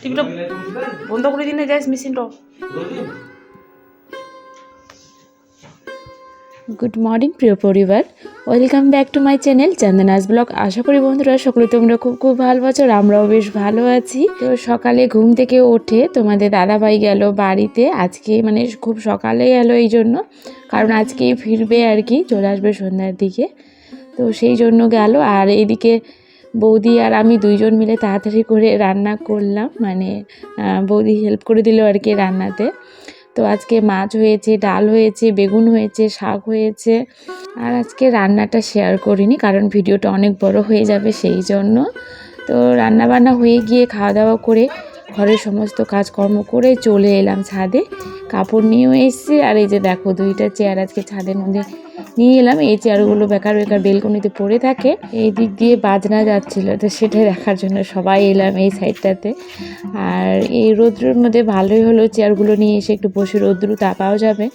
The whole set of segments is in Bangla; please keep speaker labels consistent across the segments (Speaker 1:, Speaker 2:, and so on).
Speaker 1: টিভিটা বন্ধ করে দিন গ্যাস মেশিনটা গুড মর্নিং, প্রিয় পরিবার। Welcome back to my channel Chandana's blog. আশা করি বন্ধুরা সকলে তোমরা খুব খুব ভালো আছো আমরাও বেশ ভালো আছি। তো সকালে ঘুম থেকে ওঠে তোমাদের দাদাভাই গেল বাড়িতে। আজকে মানে খুব সকালে গেল এই জন্য। কারণ আজকেই ফিরবে আর কি, চলে আসবে সন্ধ্যার দিকে। তো সেই জন্য গেল। আর এদিকে বৌদি আর আমি দুইজন মিলে তাড়াতাড়ি করে রান্না করলাম। মানে বৌদি হেল্প করে দিল আর কি রান্নাতে। তো আজকে মাছ হয়েছে, ডাল হয়েছে, বেগুন হয়েছে, শাক হয়েছে। আর আজকে রান্নাটা শেয়ার করিনি কারণ ভিডিওটা অনেক বড় হয়ে যাবে সেই জন্য। তো রান্না বান্না হয়ে গিয়ে খাওয়া দাওয়া করে ঘরের সমস্ত কাজকর্ম করে চলে এলাম ছাদে। কাপড় নিয়েও এসেছি আর এই যে দেখো দুইটা চেয়ার আজকে ছাদের মধ্যে নিয়ে এলাম। এই চেয়ারগুলো বেকার বেকার বেলকনিতে পড়ে থাকে। এই দিক দিয়ে বাজনা যাচ্ছিল, তো সেটা দেখার জন্য সবাই এলাম এই সাইডটাতে। আর এই রৌদ্রের মধ্যে ভালোই হলো চেয়ারগুলো নিয়ে এসে একটু বসে রৌদ্র তাপাও যাবে।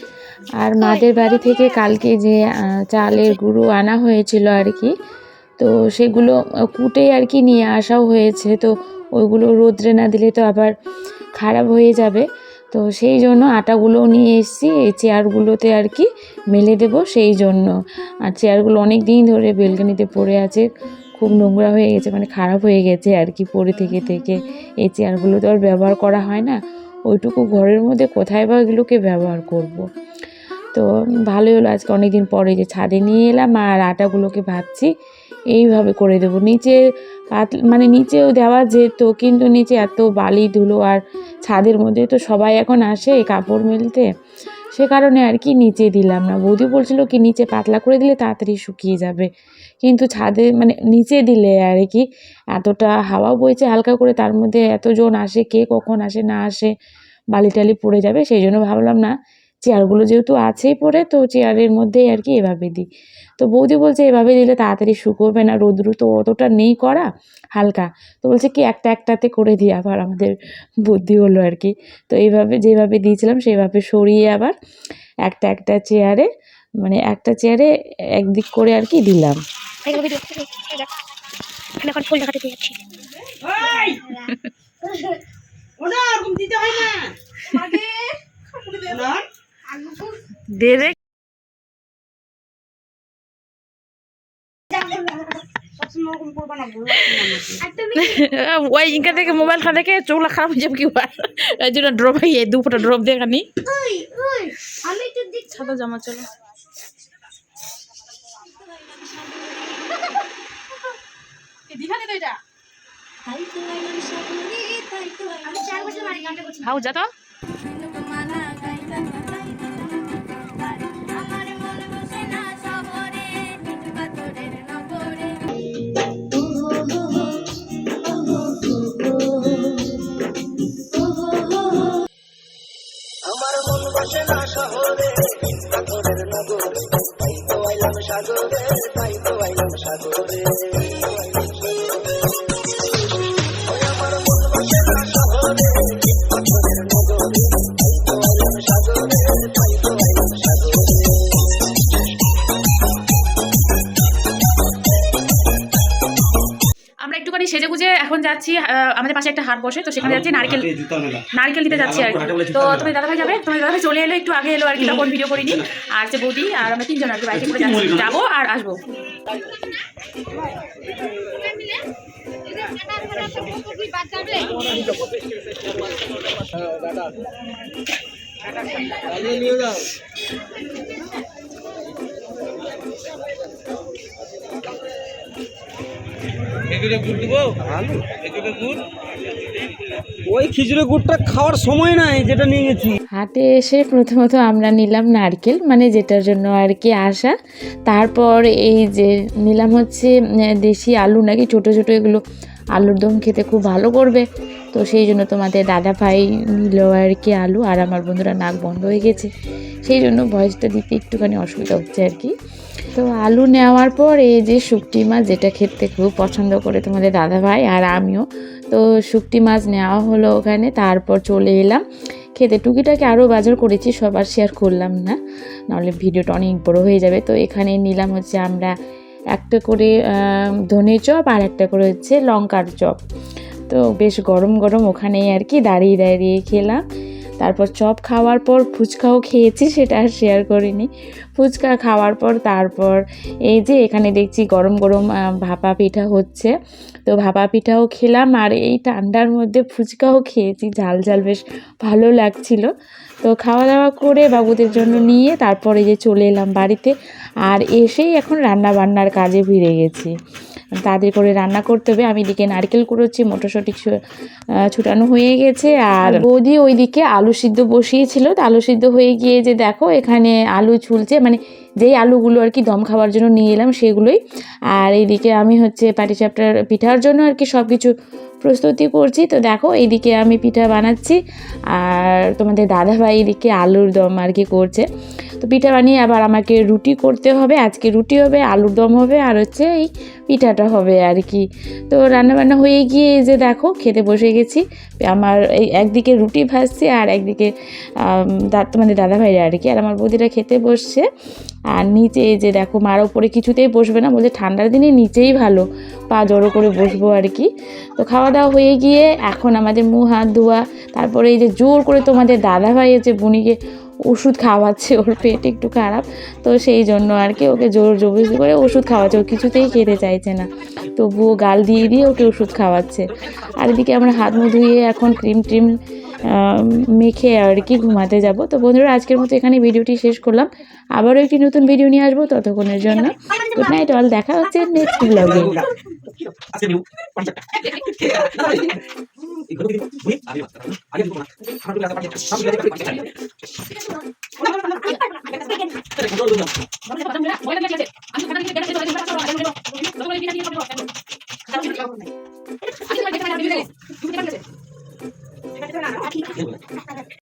Speaker 1: আর মাদের বাড়ি থেকে কালকে যে চালের গুঁড়ো আনা হয়েছিল আর কি, তো সেগুলো কুটে আর কি নিয়ে আসাও হয়েছে। তো ওইগুলো রোদ্রে না দিলে তো আবার খারাপ হয়ে যাবে। তো সেই জন্য আটাগুলোও নিয়ে এসেছি। এই চেয়ারগুলোতে আর কি মেলে দেবো সেই জন্য। আর চেয়ারগুলো অনেক দিন ধরে বেলকনিতে পড়ে আছে, খুব নোংরা হয়ে গেছে মানে খারাপ হয়ে গেছে আর কি পড়ে থেকে থেকে। এই চেয়ারগুলো তো আর ব্যবহার করা হয় না। ওইটুকু ঘরের মধ্যে কোথায় বা এগুলোকে ব্যবহার করব। তো ভালোই হলো, আজকে অনেক দিন পরে যে ছাদে নিয়ে এলাম আর আটাগুলোকে ভাবছি, এইভাবে করে দেবো। নিচে পাত মানে নিচেও দেওয়া যেত, কিন্তু নিচে এত বালি, ধুলো আর ছাদের মধ্যে তো সবাই এখন আসে কাপড় মেলতে। সে কারণে আর কি নিচে দিলাম না। বৌদি বলছিল কি, নিচে পাতলা করে দিলে তাড়াতাড়ি শুকিয়ে যাবে। কিন্তু ছাদে মানে নিচে দিলে আর কি এতটা হাওয়া বইছে, হালকা করে তার মধ্যে এতজন আসে, কে কখন আসে, না আসে, বালি টালি পড়ে যাবে, সেই জন্য ভাবলাম না চেয়ারগুলো যেহেতু আছেই পরে তো চেয়ারের মধ্যেই আর কি এভাবে দিই। তো বৌদি বলছে এভাবে দিলে তাড়াতাড়ি শুকোবে না রোদ্রু তো অতটা নেই করা হালকা। তো বলছে কি একটা একটাতে করে দিই আবার আমাদের বুদ্ধি হলো আর কি। তো এইভাবে যেভাবে দিয়েছিলাম সেভাবে সরিয়ে আবার একটা একটা চেয়ারে মানে একটা চেয়ারে একদিক করে আর কি দিলাম।
Speaker 2: এখন ফুল দেখাতে যাচ্ছি
Speaker 3: ওনা দিতে হয় না। ওনা বলো
Speaker 1: ওই ইনকা থেকে মোবাইল খা দেখে চোখলা খারাপ হয়ে যাবে কি এই জন্য ড্রপ হয়ে দু ফোটা ড্রপ দেখানি
Speaker 2: আমি। তো
Speaker 1: সাদা জামা চলো।
Speaker 3: দিখানে তো এটা?
Speaker 2: আমরা
Speaker 1: একটুখানি সেজে গুজে এখন যাচ্ছি আমাদের পাশে একটা হাট বসে তো সেখানে যাচ্ছি নারকেল নারকেল দিতে যাচ্ছি আর কি। তো তুমি দাদাভাই যাবে? তোমার দাদাভাই চলে এলো একটু আগে এলো আর কি তখন ভিডিও করিনি। আর যে বৌদি আর আমরা তিনজন আর কি বাইকে করে যাচ্ছি। যাব আর আসব।
Speaker 4: ওই খিচুড়ি গুড়টা খাওয়ার সময় নাই যেটা নিয়ে গেছি।
Speaker 1: হাটে এসে প্রথমত আমরা নিলাম নারকেল মানে যেটার জন্য আর কি আসা। তারপর এই যে নিলাম হচ্ছে দেশি আলু নাকি ছোট ছোট এগুলো আলুর দম খেতে খুব ভালো করবে। তো সেই জন্য তোমাদের দাদা ভাই নিল আর কি আলু আর আমার বন্ধুরা নাক বন্ধ হয়ে গেছে। সেই জন্য ভয়েসটা দিতে একটুখানি অসুবিধা হচ্ছে আর কি। তো আলু নেওয়ার পর এই যে শুকটি মাছ যেটা খেতে খুব পছন্দ করে তোমাদের দাদা ভাই আর আমিও, তো শুকটি মাছ নেওয়া হলো ওখানে, তারপর চলে এলাম। খেতে টুকিটাকে আরও বাজার করেছি সবার শেয়ার করলাম না, নাহলে ভিডিওটা অনেক বড় হয়ে যাবে। তো এখানে নিলাম হচ্ছে আমরা একটা করে ধনে চপ আর একটা করে হচ্ছে লঙ্কার চপ। তো বেশ গরম গরম ওখানেই আর কি দাঁড়িয়ে দাঁড়িয়ে খেলাম। তারপর চপ খাওয়ার পর ফুচকাও খেয়েছি, সেটা আর শেয়ার করিনি। ফুচকা খাওয়ার পর তারপর এই যে এখানে দেখছি গরম গরম ভাপা পিঠা হচ্ছে। তো ভাপা পিঠাও খেলাম আর এই ঠান্ডার মধ্যে ফুচকাও খেয়েছি, ঝাল ঝাল বেশ ভালো লাগছিল। তো খাওয়া দাওয়া করে বাবুদের জন্য নিয়ে তারপরে যে চলে এলাম বাড়িতে আর এসেই এখন রান্না বান্নার কাজে ভিড়ে গেছি। তাদের করে রান্না করতে হবে। আমি এদিকে নারকেল কুড়োচ্ছি মটরশুঁটি ছুটানো হয়ে গেছে আর বৌদি ওইদিকে আলু সিদ্ধ বসিয়েছিল। তো আলু সিদ্ধ হয়ে গিয়ে যে দেখো এখানে আলু ছুলছে মানে যেই আলুগুলো আর কি দম খাওয়ার জন্য নিয়ে এলাম সেগুলোই। আর এইদিকে আমি হচ্ছে পাটিসাপটার পিঠার জন্য আর কি সব কিছু প্রস্তুতি করছি। তো দেখো, এইদিকে আমি পিঠা বানাচ্ছি। আর তোমাদের দাদাভাই এদিকে আলুর দম আর কি করছে। তো পিঠা বানিয়ে আবার আমাকে রুটি করতে হবে। আজকে রুটি হবে, আলুর দম হবে, আর হচ্ছে এই পিঠাটা হবে আর কি। তো রান্নাবান্না হয়ে গিয়ে এই যে দেখো, খেতে বসে গেছি। আমার এই একদিকে রুটি ভাজছে আর একদিকে তোমাদের দাদাভাইরা আর কি, আর আমার বৌদিরা খেতে বসছে। আর নিচে এই যে দেখো, মার ওপরে কিছুতেই বসবে না, বলছে ঠান্ডার দিনে নিচেই ভালো, পা জড়ো করে বসবো আর কি। তো খাওয়া দাওয়া হয়ে গিয়ে এখন আমাদের মুখ, হাত, ধোয়া, তারপরে এই যে জোর করে তোমাদের দাদাভাই যে বুনিকে ওষুধ খাওয়াচ্ছে, ওর পেট একটু খারাপ। তো সেই জন্য আর কি ওকে জোর জবরদস্তি করে ওষুধ খাওয়াচ্ছে, ও কিছুতেই খেতে চাইছে না। তবুও গাল দিয়ে দিয়ে ওকে ওষুধ খাওয়াচ্ছে। আর এদিকে আমরা হাত মুখ ধুয়ে এখন ক্রিম ট্রিম মেখে আর কি ঘুমাতে যাব। তো বন্ধুরা, আজকের মতো এখানে ভিডিওটি শেষ করলাম। আবারও একটি নতুন ভিডিও নিয়ে আসব ততক্ষণের জন্য। গুড নাইট অল দেখা হচ্ছে নেক্সট ব্লগে
Speaker 4: 我这都
Speaker 3: 想